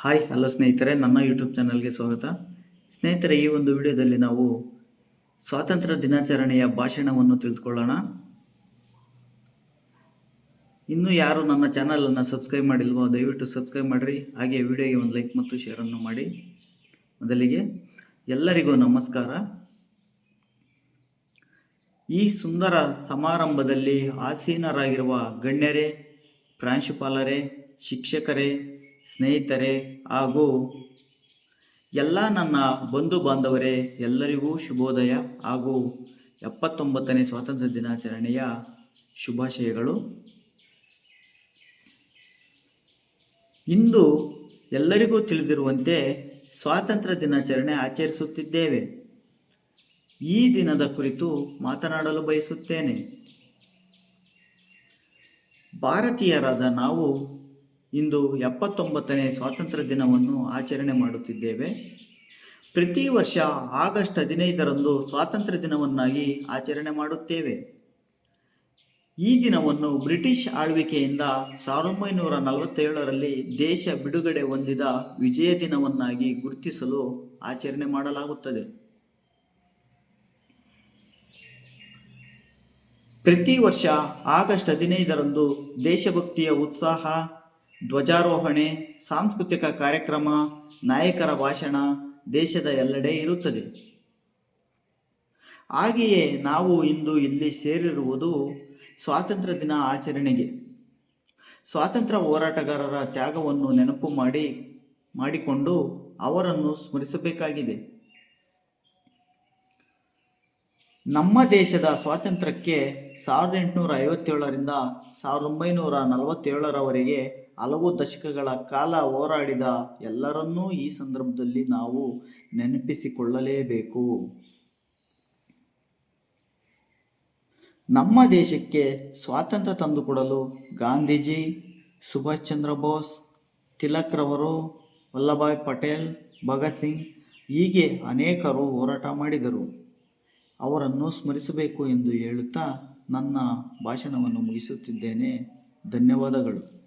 Hi, hello ಸ್ನೇಹಿತರೆ, ನನ್ನ YouTube ಚಾನಲ್ಗೆ ಸ್ವಾಗತ. ಸ್ನೇಹಿತರೆ, ಈ ಒಂದು ವಿಡಿಯೋದಲ್ಲಿ ನಾವು ಸ್ವಾತಂತ್ರ್ಯ ದಿನಾಚರಣೆಯ ಭಾಷಣವನ್ನು ತಿಳಿದುಕೊಳ್ಳೋಣ. ಇನ್ನೂ ಯಾರು ನನ್ನ ಚಾನಲನ್ನು ಸಬ್ಸ್ಕ್ರೈಬ್ ಮಾಡಿಲ್ವೋ, ದಯವಿಟ್ಟು ಸಬ್ಸ್ಕ್ರೈಬ್ ಮಾಡಿರಿ. ಹಾಗೆ ವಿಡಿಯೋಗೆ ಒಂದು ಲೈಕ್ ಮತ್ತು ಶೇರನ್ನು ಮಾಡಿ. ಮೊದಲಿಗೆ ಎಲ್ಲರಿಗೂ ನಮಸ್ಕಾರ. ಈ ಸುಂದರ ಸಮಾರಂಭದಲ್ಲಿ ಆಸೀನರಾಗಿರುವ ಗಣ್ಯರೇ, ಪ್ರಾಂಶುಪಾಲರೇ, ಶಿಕ್ಷಕರೇ ಸ್ನೇಹಿತರೆ ಹಾಗೂ ಎಲ್ಲ ನನ್ನ ಬಂಧು ಬಾಂಧವರೇ, ಎಲ್ಲರಿಗೂ ಶುಭೋದಯ ಹಾಗೂ ಎಪ್ಪತ್ತೊಂಬತ್ತನೇ ಸ್ವಾತಂತ್ರ್ಯ ದಿನಾಚರಣೆಯ ಶುಭಾಶಯಗಳು. ಇಂದು ಎಲ್ಲರಿಗೂ ತಿಳಿದಿರುವಂತೆ ಸ್ವಾತಂತ್ರ್ಯ ದಿನಾಚರಣೆ ಆಚರಿಸುತ್ತಿದ್ದೇವೆ. ಈ ದಿನದ ಕುರಿತು ಮಾತನಾಡಲು ಬಯಸುತ್ತೇನೆ. ಭಾರತೀಯರಾದ ನಾವು ಇಂದು ಎಪ್ಪತ್ತೊಂಬತ್ತನೇ ಸ್ವಾತಂತ್ರ್ಯ ದಿನವನ್ನು ಆಚರಣೆ ಮಾಡುತ್ತಿದ್ದೇವೆ. ಪ್ರತಿ ವರ್ಷ ಆಗಸ್ಟ್ ಹದಿನೈದರಂದು ಸ್ವಾತಂತ್ರ್ಯ ದಿನವನ್ನಾಗಿ ಆಚರಣೆ ಮಾಡುತ್ತೇವೆ. ಈ ದಿನವನ್ನು ಬ್ರಿಟಿಷ್ ಆಳ್ವಿಕೆಯಿಂದ ಸಾವಿರದ ಒಂಬೈನೂರ ನಲವತ್ತೇಳರಲ್ಲಿ ದೇಶ ಬಿಡುಗಡೆ ಹೊಂದಿದ ವಿಜಯ ದಿನವನ್ನಾಗಿ ಗುರುತಿಸಲು ಆಚರಣೆ ಮಾಡಲಾಗುತ್ತದೆ. ಪ್ರತಿ ವರ್ಷ ಆಗಸ್ಟ್ ಹದಿನೈದರಂದು ದೇಶಭಕ್ತಿಯ ಉತ್ಸಾಹ ಧ್ವಜಾರೋಹಣೆ, ಸಾಂಸ್ಕೃತಿಕ ಕಾರ್ಯಕ್ರಮ, ನಾಯಕರ ಭಾಷಣ ದೇಶದ ಎಲ್ಲೆಡೆ ಇರುತ್ತದೆ. ಹಾಗೆಯೇ ನಾವು ಇಂದು ಇಲ್ಲಿ ಸೇರಿರುವುದು ಸ್ವಾತಂತ್ರ್ಯ ದಿನ ಆಚರಣೆಗೆ. ಸ್ವಾತಂತ್ರ್ಯ ಹೋರಾಟಗಾರರ ತ್ಯಾಗವನ್ನು ನೆನಪು ಮಾಡಿ, ಮಾಡಿಕೊಂಡು ಅವರನ್ನು ಸ್ಮರಿಸಬೇಕಾಗಿದೆ. ನಮ್ಮ ದೇಶದ ಸ್ವಾತಂತ್ರ್ಯಕ್ಕೆ ಸಾವಿರದ ಎಂಟುನೂರ ಐವತ್ತೇಳರಿಂದ ಸಾವಿರದ ಒಂಬೈನೂರ ನಲವತ್ತೇಳರವರೆಗೆ ಹಲವು ದಶಕಗಳ ಕಾಲ ಹೋರಾಡಿದ ಎಲ್ಲರನ್ನೂ ಈ ಸಂದರ್ಭದಲ್ಲಿ ನಾವು ನೆನಪಿಸಿಕೊಳ್ಳಲೇಬೇಕು. ನಮ್ಮ ದೇಶಕ್ಕೆ ಸ್ವಾತಂತ್ರ್ಯ ತಂದುಕೊಡಲು ಗಾಂಧೀಜಿ ಸುಭಾಷ್ ಚಂದ್ರ ಬೋಸ್ ತಿಲಕ್ರವರು ವಲ್ಲಭಾಯ್ ಪಟೇಲ್, ಭಗತ್ ಸಿಂಗ್ ಹೀಗೆ ಅನೇಕರು ಹೋರಾಟ ಮಾಡಿದರು. ಅವರನ್ನು ಸ್ಮರಿಸಬೇಕು ಎಂದು ಹೇಳುತ್ತಾ ನನ್ನ ಭಾಷಣವನ್ನು ಮುಗಿಸುತ್ತಿದ್ದೇನೆ. ಧನ್ಯವಾದಗಳು.